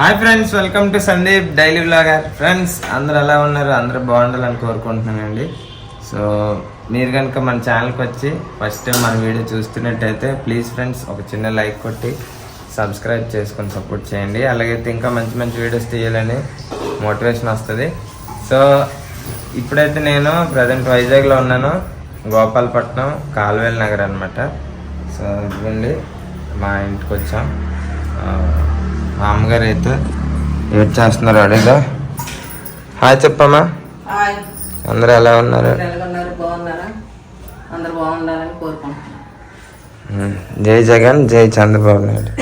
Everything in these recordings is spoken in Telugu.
Hi friends welcome to Sandeep daily blogger friends అందరు ఎలా ఉన్నారు? అందరూ బాగుండాలని కోరుకుంటున్నానండి. సో మీరు కనుక మన ఛానల్కి వచ్చి ఫస్ట్ టైం మన వీడియో చూస్తున్నట్టయితే ప్లీజ్ ఫ్రెండ్స్ ఒక చిన్న లైక్ కొట్టి సబ్స్క్రైబ్ చేసుకొని సపోర్ట్ చేయండి. అలాగైతే ఇంకా మంచి మంచి వీడియోస్ తీయాలని మోటివేషన్ వస్తుంది. సో ఇప్పుడైతే నేను ప్రజెంట్ వైజాగ్లో ఉన్నాను. గోపాలపట్నం కాల్వేల్ నగర్ అనమాట సో ఇదిగోండి మా ఇంటికి వచ్చాం. మా అమ్మగారు అయితే ఏడ్ చేస్తున్నారు అడిగా? హాయ్ చెప్పమ్మా. అందరూ ఎలా ఉన్నారు? జై జగన్ జై చంద్రబాబు నాయుడు.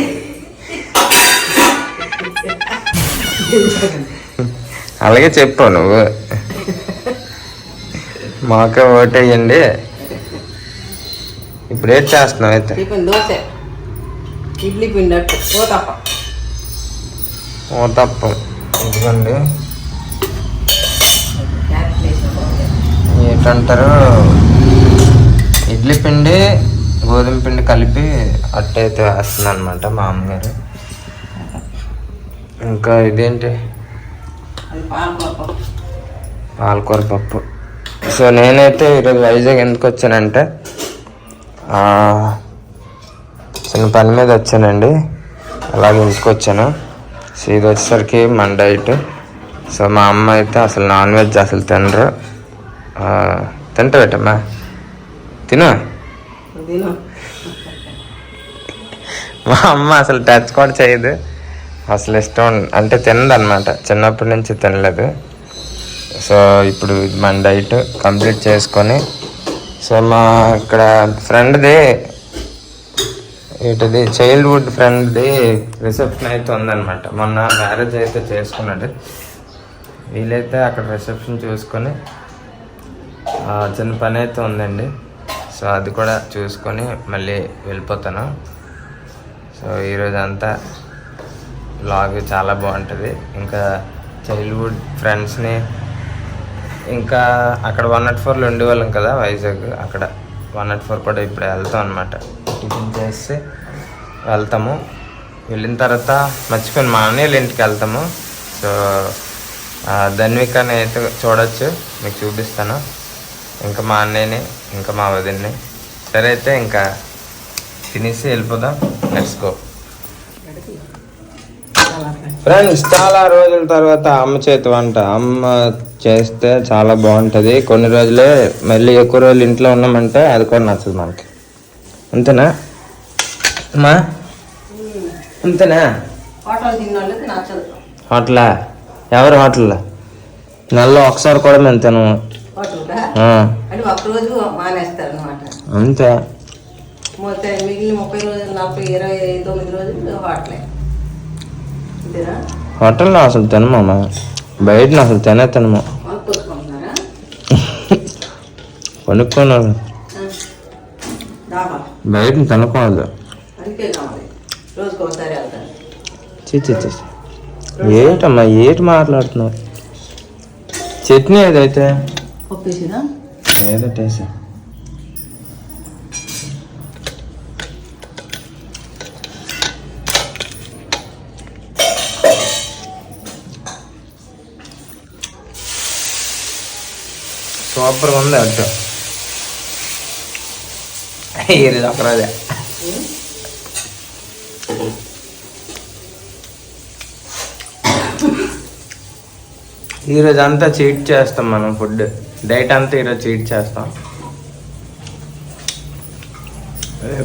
అలాగే చెప్పు నువ్వు. మాకే ఓటేయండి. ఇప్పుడు ఏం చేస్తున్నావు అయితే? ఇడ్లీ పిండి అట్టు ఓ తప్ప. ఓ తప్ప ఇదిగోండి. ఏంటంటారు? ఇడ్లీ పిండి గోధుమ పిండి కలిపి అట్టయితే వేస్తుంది అనమాట మా అమ్మగారు. ఇంకా ఇదేంటి? అది పాలకూర పప్పు. పాలకూర పప్పు. సో నేనైతే ఈరోజు వైజాగ్ ఎందుకు వచ్చానంటే ఆ, చిన్న పని మీద వచ్చానండి. అలాగే ఇంటికి వచ్చాను. సో ఇది వచ్చేసరికి మన డైట్ సో మా అమ్మ అయితే అసలు నాన్ వెజ్ అసలు తినరు. తింటావేటమ్మా? తిను. మా అమ్మ అసలు టచ్ కూడా చేయదు. అసలు ఇష్టం అంటే తినదన్నమాట. చిన్నప్పటి నుంచి తినలేదు. సో ఇప్పుడు మన డైట్ కంప్లీట్ చేసుకొని సో మా ఇక్కడ ఫ్రెండ్ది ఏంటది? చైల్డ్హుడ్ ఫ్రెండ్ది రిసెప్షన్ అయితే ఉందన్నమాట. మొన్న మ్యారేజ్ అయితే చేసుకున్నాడు. వీలైతే అక్కడ రిసెప్షన్ చూసుకొని చిన్న పని అయితే ఉందండి. సో అది కూడా చూసుకొని మళ్ళీ వెళ్ళిపోతాను. సో ఈరోజు అంతా బ్లాగ్ చాలా బాగుంటుంది. ఇంకా చైల్డ్హుడ్ ఫ్రెండ్స్ని ఇంకా అక్కడ వన్ నాట్ ఫోర్లో ఉండేవాళ్ళం కదా వైజాగ్ అక్కడ. వన్ నాట్ ఫోర్ కూడా ఇప్పుడు వెళ్తాం అనమాట టిఫిన్ చేసి వెళ్తాము. వెళ్ళిన తర్వాత మర్చిపోయిన మా అన్నయ్యల ఇంటికి వెళ్తాము. సో ఆ, అయితే చూడొచ్చు మీకు చూపిస్తాను. ఇంకా మా అన్నయ్యని ఇంకా మా వదిన్ని. సరే అయితే ఇంకా తినేసి వెళ్ళిపోదాం. Let's go friends. చాలా రోజుల తర్వాత అమ్మ చేతి వంట. అమ్మ చేస్తే చాలా బాగుంటుంది. కొన్ని రోజులే మళ్ళీ ఎక్కువ రోజులు ఇంట్లో ఉన్నామంటే అది కూడా నచ్చదు మనకి. అంతేనా? అమ్మా? అంతేనా? హోటల్ హోటలా? ఎవరు హోటల్లో నెలలో ఒకసారి కూడా మేము తినము. అనమాట అంతే. మొత్తం మిగిలిన ముప్పై రోజులు నలభై ఇరవై తొమ్మిది రోజులు హోటలే. హోటల్లో అసలు తినమమ్మా బయట అసలు తినే తినము కొనుక్కొని బయట తినకూడదు. అందుకే కావాలి రోజుకి ఒకసారి వెళ్తాను. చి చి చి చి. ఏటమ్మా ఏటి మాట్లాడుతున్నావు? చట్నీ ఏదైతే? ఏదో టేస్ట్. సూపర్గా ఉంది అటు ఏది ఒకరోజే ఈరోజు అంతా చీట్ చేస్తాం మనం ఫుడ్ డైట్ అంతా ఈరోజు చీట్ చేస్తాం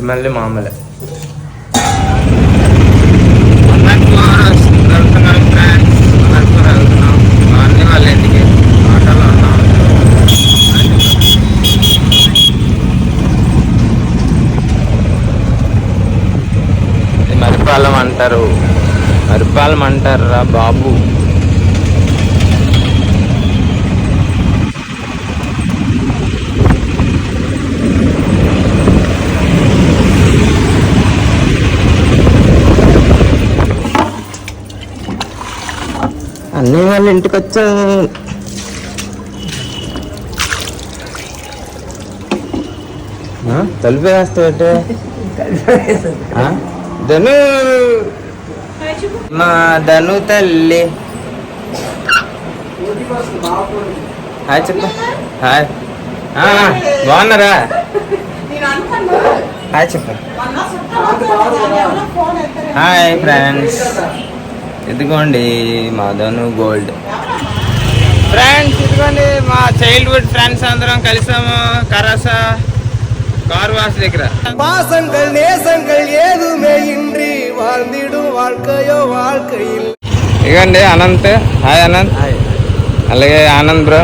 మళ్ళీ మామూలే వాళ్ళ ఇంటికి ఆటోలో ఉన్నాం ఇది మరిపాలెం అంటారు మరిపాలెం అంటారు రా బాబు అన్నీ వాళ్ళ ఇంటికి వచ్చా తలుపు వేస్తావు ధను! మా ధను తల్లి. హాయ్ చెప్పు. హాయ్. బాగున్నారా? హాయ్ చెప్పు. Hi friends. ఇదిగోండి మా ధను గోల్డ్. ఫ్రెండ్స్ ఇదిగోండి మా చైల్డ్హుడ్ ఫ్రెండ్స్ అందరం కలిసాము. కరాసా. కార్ వాష్ దగ్గర பாசங்கள் நேசங்கள் ஏதுமே இன்றி வாழ்ந்திடும் வாழ்க்கையோ வாழ்க்கையில் ఇదిగోండి అనంత్ హాయ్ అనంత్ అలాగే ఆనంద్ బ్రో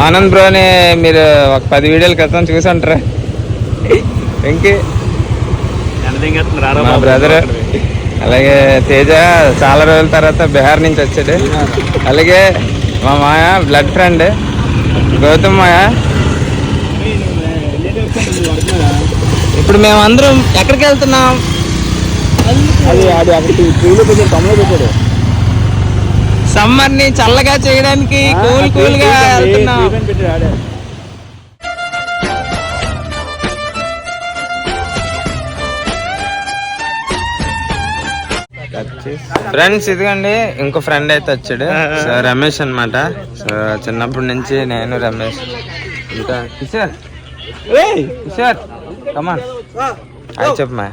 ఆనంద్ బ్రోని మీరు ఒక పది వీడియోల క్రితం చూసి ఉంటారు వెంకీ మా బ్రదర్ అలాగే తేజ చాలా రోజుల తర్వాత బీహార్ నుంచి వచ్చాడు అలాగే మా మాయ బ్లడ్ ఫ్రెండ్ గౌతమ్ మాయ ఇప్పుడు మేము అందరం ఎక్కడికి వెళ్తున్నాం? సమ్మర్ని చల్లగా చేయడానికి కూల్ కూల్గా వెళ్తున్నాం. ఫ్రెండ్స్ ఇదిగండి ఇంకో ఫ్రెండ్ అయితే వచ్చాడు. సో రమేష్ అన్నమాట. సో చిన్నప్పటి నుంచి నేను రమేష్. ఇంకా Kishore. Kishore. Come on hi చెప్పమా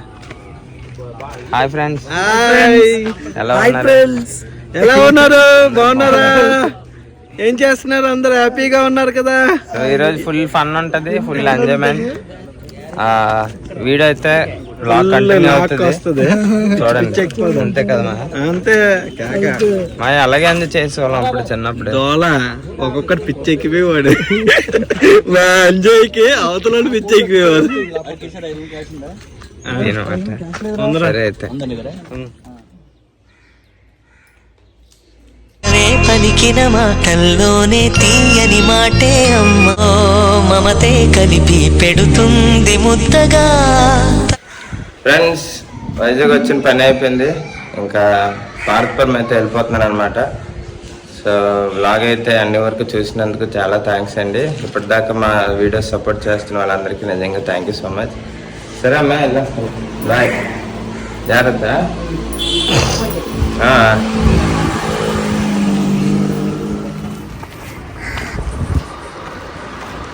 hi friends ఎలా ఉన్నారు ఎలా ఉన్నారు బాగున్నారా? ఏం చేస్తున్నారు? అందరు హ్యాపీగా ఉన్నారు కదా? ఈరోజు ఫుల్ ఫన్ ఉంటది ఫుల్ ఎంజాయ్మెంట్ ఆ వీడియో అయితే వస్తుంది. చూడండి. అంతే కదా మా. అంతే కాక. మా అలాగే ఎంజాయ్ చేసేవాళ్ళం అప్పుడు చిన్నప్పుడు? దోల ఒక్కొక్కటి పిచ్చి ఎక్కిపోయేవాడు. మా అంజయ్యకి అవతల పిచ్చి ఎక్కిపోయేవాడు సరే అయితే. రే పలికిన మాటల్లోనే తీయని మాటే అమ్మో. మమతే కలిపి పెడుతుంది ముద్దగా. ఫ్రెండ్స్ వైజాగ్ వచ్చిన పని అయిపోయింది. ఇంకా పార్క్పురం అయితే వెళ్ళిపోతున్నాను అనమాట సో వ్లాగ్ అయితే అన్ని వరకు చూసినందుకు చాలా థ్యాంక్స్ అండి. ఇప్పటిదాకా మా వీడియోస్ సపోర్ట్ చేస్తున్న వాళ్ళందరికీ నిజంగా థ్యాంక్ యూ సో మచ్ సరే అమ్మా వెళ్ళాం బాయ్ జాగ్రత్త.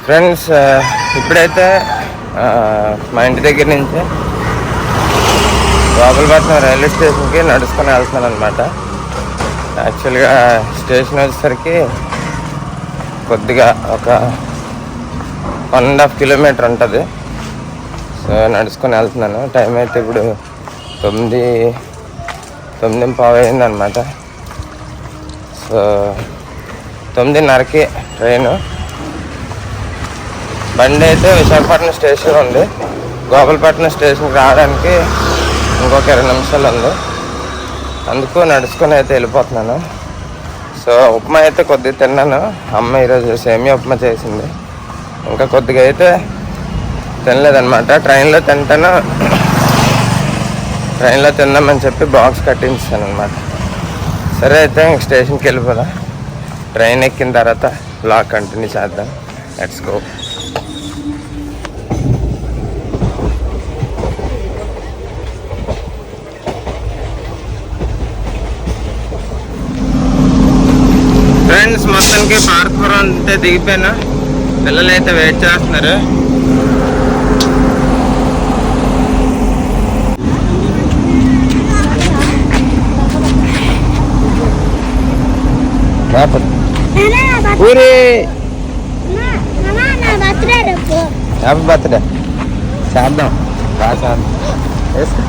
ఫ్రెండ్స్ ఇప్పుడైతే మా ఇంటి దగ్గర నుంచి బాబులపట్నం రైల్వే స్టేషన్కి నడుచుకొని వెళ్తున్నాను అనమాట యాక్చువల్గా స్టేషన్ వచ్చేసరికి కొద్దిగా ఒక వన్ అండ్ హాఫ్ కిలోమీటర్ ఉంటుంది. సో నడుచుకొని వెళ్తున్నాను. టైం అయితే ఇప్పుడు తొమ్మిది తొమ్మిది పావు అనమాట సో తొమ్మిదిన్నరకి ట్రైను. బండి అయితే విశాఖపట్నం స్టేషన్ ఉంది. గోపాలపట్నం స్టేషన్కి రావడానికి ఇంకొక ఇరవై నిమిషాలు ఉంది. అందుకు నడుచుకొని అయితే వెళ్ళిపోతున్నాను. సో ఉప్మా అయితే కొద్దిగా తిన్నాను. అమ్మ ఈరోజు సేమియా ఉప్మా చేసింది. ఇంకా కొద్దిగా అయితే తినలేదన్నమాట. ట్రైన్లో తింటాను. ట్రైన్లో తిందామని చెప్పి బాక్స్ కట్టించాను అనమాట సరే అయితే ఇంక స్టేషన్కి వెళ్ళిపోదా. ట్రైన్ ఎక్కిన తర్వాత బ్లాగ్ కంటిన్యూ చేద్దాం. లెట్స్ గో ఫ్రెండ్స్ మొత్తానికి అంతే దిగిపోయాను. పిల్లలు అయితే వెయిట్ చేస్తున్నారు ఊరి. హ్యాపీ బర్త్డే చేద్దాం బాగా చేద్దాం వేసుకో.